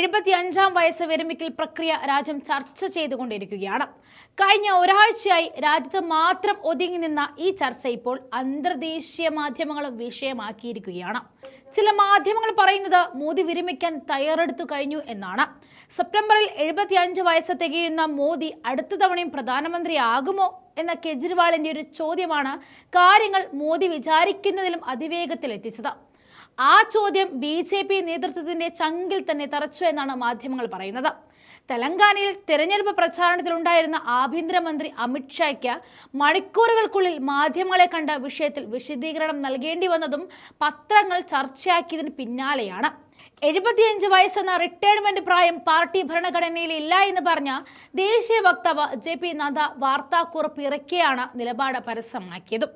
എഴുപത്തി അഞ്ചാം വയസ്സ് വിരമിക്കൽ പ്രക്രിയ രാജ്യം ചർച്ച ചെയ്തുകൊണ്ടിരിക്കുകയാണ്. കഴിഞ്ഞ ഒരാഴ്ചയായി രാജ്യത്ത് മാത്രം ഒതുങ്ങി നിന്ന ഈ ചർച്ച ഇപ്പോൾ അന്തർദേശീയ മാധ്യമങ്ങളും വിഷയമാക്കിയിരിക്കുകയാണ്. ചില മാധ്യമങ്ങൾ പറയുന്നത് മോദി വിരമിക്കാൻ തയ്യാറെടുത്തു കഴിഞ്ഞു എന്നാണ്. സെപ്റ്റംബറിൽ എഴുപത്തി അഞ്ച് വയസ്സ് തികയുന്ന മോദി അടുത്ത തവണയും പ്രധാനമന്ത്രിയാകുമോ എന്ന കെജ്രിവാളിന്റെ ഒരു ചോദ്യമാണ് കാര്യങ്ങൾ മോദി വിചാരിക്കുന്നതിലും അതിവേഗത്തിൽ എത്തിച്ചത് ആ ചോദ്യം ബി ജെ പി നേതൃത്വത്തിന്റെ ചങ്കിൽ തന്നെ തറച്ചു എന്നാണ് മാധ്യമങ്ങൾ പറയുന്നത്. തെലങ്കാനയിൽ തെരഞ്ഞെടുപ്പ് പ്രചാരണത്തിലുണ്ടായിരുന്ന ആഭ്യന്തരമന്ത്രി അമിത്ഷായ്ക്ക് മണിക്കൂറുകൾക്കുള്ളിൽ മാധ്യമങ്ങളെ കണ്ട വിഷയത്തിൽ വിശദീകരണം നൽകേണ്ടി വന്നതും പത്രങ്ങൾ ചർച്ചയാക്കിയതിന് പിന്നാലെയാണ്. എഴുപത്തിയഞ്ച് വയസ്സെന്ന റിട്ടയർമെന്റ് പ്രായം പാർട്ടി ഭരണഘടനയിൽ ഇല്ല എന്ന് പറഞ്ഞ ദേശീയ വക്താവ് ജെ പി നദ്ദ വാർത്താക്കുറിപ്പ് ഇറക്കിയാണ് നിലപാട് പരസ്യമാക്കിയതും.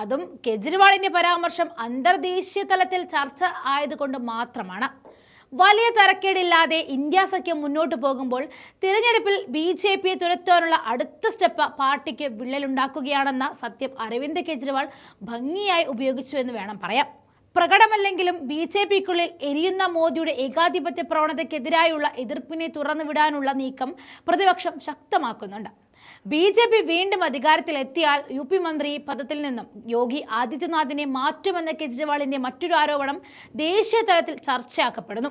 അതും കെജ്രിവാളിന്റെ പരാമർശം അന്തർദേശീയ തലത്തിൽ ചർച്ച ആയതുകൊണ്ട് മാത്രമാണ്. വലിയ തരക്കേടില്ലാതെ ഇന്ത്യ സഖ്യം മുന്നോട്ട് പോകുമ്പോൾ തിരഞ്ഞെടുപ്പിൽ ബി ജെ പിയെ തുരത്താനുള്ള അടുത്ത സ്റ്റെപ്പ് പാർട്ടിക്ക് വിള്ളലുണ്ടാക്കുകയാണെന്ന സത്യം അരവിന്ദ് കെജ്രിവാൾ ഭംഗിയായി ഉപയോഗിച്ചു എന്ന് വേണം പറയാം. പ്രകടമല്ലെങ്കിലും ബി ജെ പിക്കുള്ളിൽ എരിയുന്ന മോദിയുടെ ഏകാധിപത്യ പ്രവണതയ്ക്കെതിരായുള്ള എതിർപ്പിനെ തുറന്നുവിടാനുള്ള നീക്കം പ്രതിപക്ഷം ശക്തമാക്കുന്നുണ്ട്. ബി ജെ പി വീണ്ടും അധികാരത്തിലെത്തിയാൽ യു പി മന്ത്രി പദത്തിൽ നിന്നും യോഗി ആദിത്യനാഥിനെ മാറ്റുമെന്ന കെജ്രിവാളിന്റെ മറ്റൊരു ആരോപണം ദേശീയ തലത്തിൽ ചർച്ചയാക്കപ്പെടുന്നു.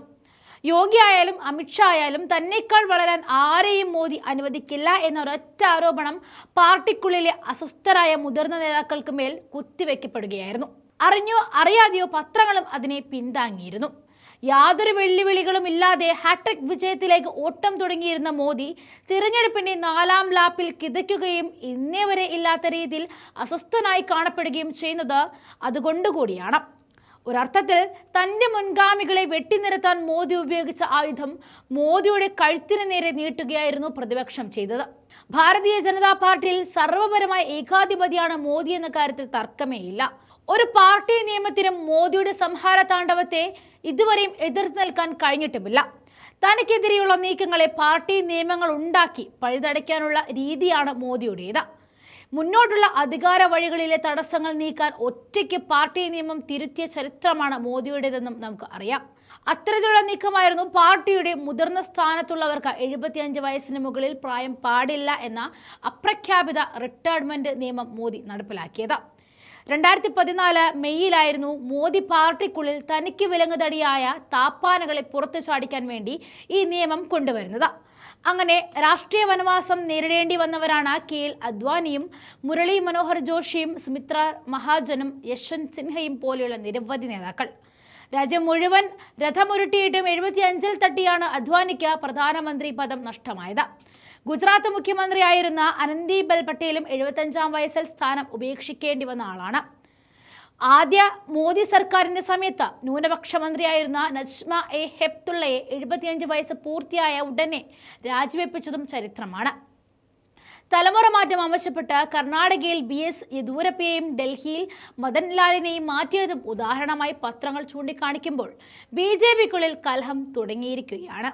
യോഗി ആയാലും അമിത്ഷാ ആയാലും തന്നെക്കാൾ വളരാൻ ആരെയും മോദി അനുവദിക്കില്ല എന്ന ഒരൊറ്റ ആരോപണം പാർട്ടിക്കുള്ളിലെ അസ്വസ്ഥരായ മുതിർന്ന നേതാക്കൾക്ക് മേൽ കുത്തിവെക്കപ്പെടുകയായിരുന്നു. അറിഞ്ഞോ അറിയാതെയോ പത്രങ്ങളും അതിനെ പിന്താങ്ങിയിരുന്നു. യാതൊരു വെല്ലുവിളികളും ഇല്ലാതെ ഹാട്രിക് വിജയത്തിലേക്ക് ഓട്ടം തുടങ്ങിയിരുന്ന മോദി തിരഞ്ഞെടുപ്പിന്റെ നാലാം ലാപ്പിൽ കിതയ്ക്കുകയും ഇന്നേ വരെ ഇല്ലാത്ത രീതിയിൽ അസ്വസ്ഥനായി കാണപ്പെടുകയും ചെയ്യുന്നത് അതുകൊണ്ടുകൂടിയാണ്. ഒരർത്ഥത്തിൽ തന്റെ മുൻഗാമികളെ വെട്ടിനിരത്താൻ മോദി ഉപയോഗിച്ച ആയുധം മോദിയുടെ കഴുത്തിന് നേരെ നീട്ടുകയായിരുന്നു പ്രതിപക്ഷം ചെയ്തത്. ഭാരതീയ ജനതാ പാർട്ടിയിൽ സർവപരമായ ഏകാധിപതിയാണ് മോദി എന്ന കാര്യത്തിൽ തർക്കമേയില്ല. ഒരു പാർട്ടി നിയമത്തിനും മോദിയുടെ സംഹാര താണ്ഡവത്തെ ഇതുവരെയും എതിർത്ത് നിൽക്കാൻ കഴിഞ്ഞിട്ടുമില്ല. തനിക്കെതിരെയുള്ള നീക്കങ്ങളെ പാർട്ടി നിയമങ്ങൾ ഉണ്ടാക്കി പഴുതടയ്ക്കാനുള്ള രീതിയാണ് മോദിയുടേത്. മുന്നോട്ടുള്ള അധികാര വഴികളിലെ തടസ്സങ്ങൾ നീക്കാൻ ഒറ്റയ്ക്ക് പാർട്ടി നിയമം തിരുത്തിയ ചരിത്രമാണ് മോദിയുടേതെന്നും നമുക്ക് അറിയാം. അത്തരത്തിലുള്ള നീക്കമായിരുന്നു പാർട്ടിയുടെ മുതിർന്ന സ്ഥാനത്തുള്ളവർക്ക് എഴുപത്തിയഞ്ച് വയസ്സിന് മുകളിൽ പ്രായം പാടില്ല എന്ന അപ്രഖ്യാപിത റിട്ടയർമെന്റ് നിയമം മോദി നടപ്പിലാക്കിയത്. രണ്ടായിരത്തി പതിനാല് മെയ്യിലായിരുന്നു മോദി പാർട്ടിക്കുള്ളിൽ തനിക്ക് വിലങ്ങുതടിയായ താപ്പാനകളെ പുറത്തു ചാടിക്കാൻ വേണ്ടി ഈ നിയമം കൊണ്ടുവരുന്നത്. അങ്ങനെ രാഷ്ട്രീയ വനവാസം നേരിടേണ്ടി വന്നവരാണ് കെ എൽ അദ്വാനിയും മുരളി മനോഹർ ജോഷിയും സുമിത്ര മഹാജനും യശ്വന്ത് സിൻഹയും പോലെയുള്ള നിരവധി നേതാക്കൾ. രാജ്യം മുഴുവൻ രഥമുരുട്ടിയിട്ടും എഴുപത്തിയഞ്ചിൽ തട്ടിയാണ് അദ്വാനിക്ക് പ്രധാനമന്ത്രി പദം നഷ്ടമായത്. ഗുജറാത്ത് മുഖ്യമന്ത്രിയായിരുന്ന അനന്തിബെൽ പട്ടേലും എഴുപത്തഞ്ചാം വയസ്സിൽ സ്ഥാനം ഉപേക്ഷിക്കേണ്ടി വന്ന ആളാണ്. ആദ്യ മോദി സർക്കാരിന്റെ സമയത്ത് ന്യൂനപക്ഷ മന്ത്രിയായിരുന്ന നജ്മ എ ഹെപ്തുള്ളയെ എഴുപത്തിയഞ്ച് വയസ്സ് പൂർത്തിയായ ഉടനെ രാജിവെപ്പിച്ചതും ചരിത്രമാണ്. തലമുറ മാറ്റം ആവശ്യപ്പെട്ട് കർണാടകയിൽ ബി എസ് യെദ്യൂരപ്പയെയും ഡൽഹിയിൽ മദൻലാലിനെയും മാറ്റിയതും ഉദാഹരണമായി പത്രങ്ങൾ ചൂണ്ടിക്കാണിക്കുമ്പോൾ ബി ജെ പിക്കുള്ളിൽ കലഹം തുടങ്ങിയിരിക്കുകയാണ്.